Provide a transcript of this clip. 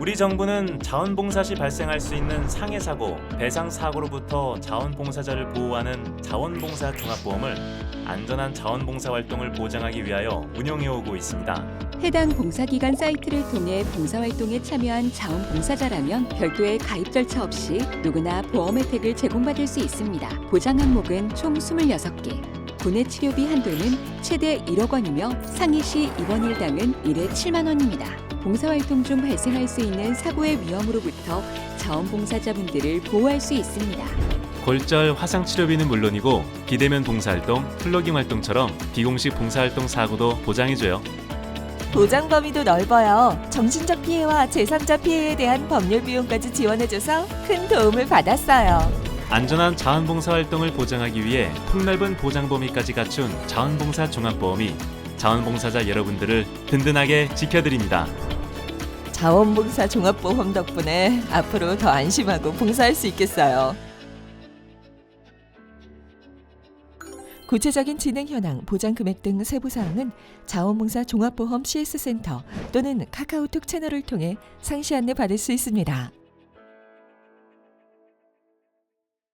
우리 정부는 자원봉사 시 발생할 수 있는 상해 사고, 배상 사고로부터 자원봉사자를 보호하는 자원봉사 종합보험을 안전한 자원봉사 활동을 보장하기 위하여 운영해 오고 있습니다. 해당 봉사기관 사이트를 통해 봉사활동에 참여한 자원봉사자라면 별도의 가입 절차 없이 누구나 보험 혜택을 제공받을 수 있습니다. 보장 항목은 총 26개. 분해 치료비 한도는 최대 1억 원이며 상해 시 입원 일당은 1회 7만 원입니다. 봉사활동 중 발생할 수 있는 사고의 위험으로부터 자원봉사자분들을 보호할 수 있습니다. 골절 화상 치료비는 물론이고 비대면 봉사활동, 플러깅 활동처럼 비공식 봉사활동 사고도 보장해줘요. 보장 범위도 넓어요. 정신적 피해와 제3자 피해에 대한 법률 비용까지 지원해줘서 큰 도움을 받았어요. 안전한 자원봉사 활동을 보장하기 위해 폭넓은 보장 범위까지 갖춘 자원봉사 종합보험이 자원봉사자 여러분들을 든든하게 지켜드립니다. 자원봉사 종합보험 덕분에 앞으로 더 안심하고 봉사할 수 있겠어요. 구체적인 진행 현황, 보장 금액 등 세부 사항은 자원봉사 종합보험 CS센터 또는 카카오톡 채널을 통해 상시 안내 받을 수 있습니다.